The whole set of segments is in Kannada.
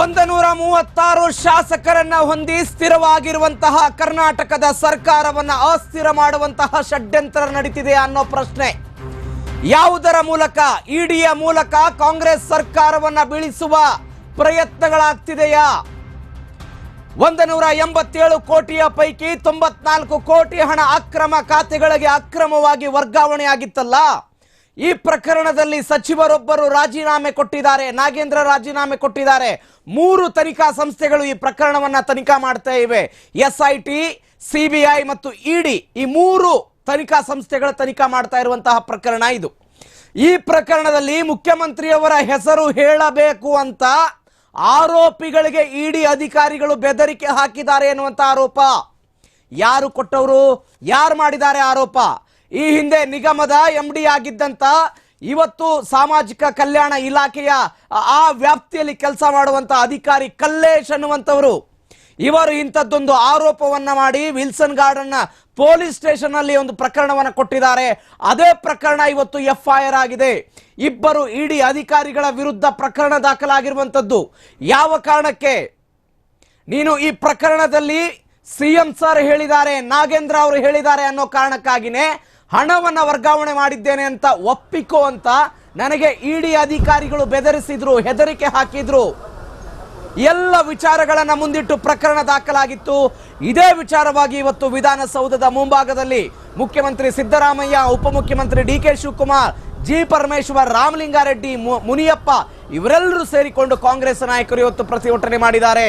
ಒಂದು ನೂರ ಮೂವತ್ತಾರು ಶಾಸಕರನ್ನ ಹೊಂದಿ ಸ್ಥಿರವಾಗಿರುವಂತಹ ಕರ್ನಾಟಕದ ಸರ್ಕಾರವನ್ನ ಅಸ್ಥಿರ ಮಾಡುವಂತಹ ಷಡ್ಯಂತ್ರ ನಡೀತಿದೆ ಅನ್ನೋ ಪ್ರಶ್ನೆ. ಯಾವುದರ ಮೂಲಕ, ಇಡಿಯ ಮೂಲಕ ಕಾಂಗ್ರೆಸ್ ಸರ್ಕಾರವನ್ನ ಬೀಳಿಸುವ ಪ್ರಯತ್ನಗಳಾಗ್ತಿದೆಯಾ? ಒಂದು ನೂರ ಎಂಬತ್ತೇಳು ಕೋಟಿಯ ಪೈಕಿ ತೊಂಬತ್ನಾಲ್ಕು ಕೋಟಿ ಹಣ ಅಕ್ರಮ ಖಾತೆಗಳಿಗೆ ಅಕ್ರಮವಾಗಿ ವರ್ಗಾವಣೆ ಆಗಿತ್ತಲ್ಲ? ಈ ಪ್ರಕರಣದಲ್ಲಿ ಸಚಿವರೊಬ್ಬರು ರಾಜೀನಾಮೆ ಕೊಟ್ಟಿದ್ದಾರೆ, ನಾಗೇಂದ್ರ ರಾಜೀನಾಮೆ ಕೊಟ್ಟಿದ್ದಾರೆ. ಮೂರು ತನಿಖಾ ಸಂಸ್ಥೆಗಳು ಈ ಪ್ರಕರಣವನ್ನ ತನಿಖಾ ಮಾಡ್ತಾ ಇವೆ. ಎಸ್ ಸಿಬಿಐ ಮತ್ತು ಇಡಿ ಈ ಮೂರು ತನಿಖಾ ಸಂಸ್ಥೆಗಳ ತನಿಖಾ ಮಾಡ್ತಾ ಇರುವಂತಹ ಪ್ರಕರಣ ಇದು. ಈ ಪ್ರಕರಣದಲ್ಲಿ ಮುಖ್ಯಮಂತ್ರಿಯವರ ಹೆಸರು ಹೇಳಬೇಕು ಅಂತ ಆರೋಪಿಗಳಿಗೆ ಇಡಿ ಅಧಿಕಾರಿಗಳು ಬೆದರಿಕೆ ಹಾಕಿದ್ದಾರೆ ಎನ್ನುವಂಥ ಆರೋಪ. ಯಾರು ಕೊಟ್ಟವರು? ಯಾರು ಮಾಡಿದ್ದಾರೆ ಆರೋಪ? ಈ ಹಿಂದೆ ನಿಗಮದ ಎಂ ಡಿ ಆಗಿದ್ದಂತ ಇವತ್ತು ಸಾಮಾಜಿಕ ಕಲ್ಯಾಣ ಇಲಾಖೆಯ ಆ- ವ್ಯಾಪ್ತಿಯಲ್ಲಿ ಕೆಲಸ ಮಾಡುವಂತ ಅಧಿಕಾರಿ ಕಲ್ಲೇಶ್ ಅನ್ನುವಂಥವರು. ಇವರು ಇಂಥದ್ದೊಂದು ಆರೋಪವನ್ನ ಮಾಡಿ ವಿಲ್ಸನ್ ಗಾರ್ಡನ್ನ ಪೊಲೀಸ್ ಸ್ಟೇಷನ್ ಅಲ್ಲಿ ಒಂದು ಪ್ರಕರಣವನ್ನು ಕೊಟ್ಟಿದ್ದಾರೆ. ಅದೇ ಪ್ರಕರಣ ಇವತ್ತು ಎಫ್ ಐ ಆರ್ ಆಗಿದೆ. ಇಬ್ಬರು ಇಡಿ ಅಧಿಕಾರಿಗಳ ವಿರುದ್ಧ ಪ್ರಕರಣ ದಾಖಲಾಗಿರುವಂತದ್ದು ಯಾವ ಕಾರಣಕ್ಕೆ? ನೀನು ಈ ಪ್ರಕರಣದಲ್ಲಿ ಸಿಎಂ ಸರ್ ಹೇಳಿದ್ದಾರೆ, ನಾಗೇಂದ್ರ ಅವರು ಹೇಳಿದ್ದಾರೆ ಅನ್ನೋ ಕಾರಣಕ್ಕಾಗಿನೇ ಹಣವನ್ನ ವರ್ಗಾವಣೆ ಮಾಡಿದ್ದೇನೆ ಅಂತ ಒಪ್ಪಿಕೋ ಅಂತ ನನಗೆ ಇಡಿ ಅಧಿಕಾರಿಗಳು ಬೆದರಿಸಿದ್ರು, ಹೆದರಿಕೆ ಹಾಕಿದ್ರು. ಎಲ್ಲ ವಿಚಾರಗಳನ್ನು ಮುಂದಿಟ್ಟು ಪ್ರಕರಣ ದಾಖಲಾಗಿತ್ತು. ಇದೇ ವಿಚಾರವಾಗಿ ಇವತ್ತು ವಿಧಾನಸೌಧದ ಮುಂಭಾಗದಲ್ಲಿ ಮುಖ್ಯಮಂತ್ರಿ ಸಿದ್ದರಾಮಯ್ಯ, ಉಪಮುಖ್ಯಮಂತ್ರಿ D K Shivakumar, G Parameshwar, Ramalinga Reddy Muniyappa ಇವರೆಲ್ಲರೂ ಸೇರಿಕೊಂಡು ಕಾಂಗ್ರೆಸ್ ನಾಯಕರು ಇವತ್ತು ಪ್ರತಿಭಟನೆ ಮಾಡಿದ್ದಾರೆ.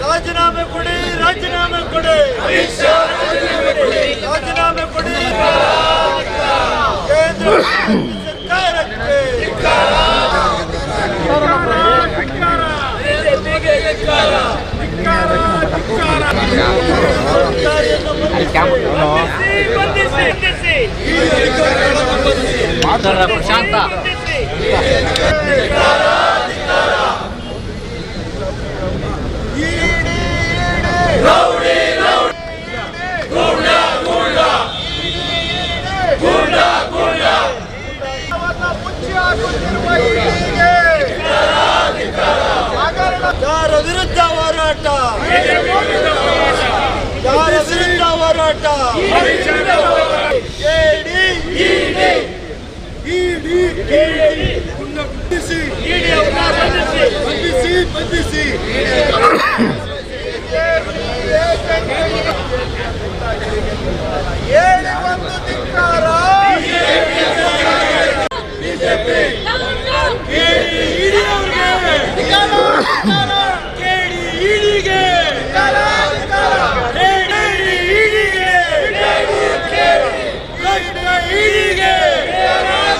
ರಾಜೀನಾಮೆ ಕೊಡಿ ರಾಜೀನಾಮೆ ಕೊಡಿ. ರಾಜೀನಾಮೆ ಕೊಡಿ. ಕೇಂದ್ರ ಸರ್ಕಾರಕ್ಕೆ. ಬಂಧಿಸಿ ಪ್ರಶಾಂತ ಬಂಧಿಸಿ ಯಾರ ವಿರುದ್ಧ ಹೋರಾಟ? ಯಾರ ವಿರುದ್ಧ ಹೋರಾಟ? ಬಂಧಿಸಿ. ಬಂಧಿಸಿ ಬಂಧಿಸಿ. no, no.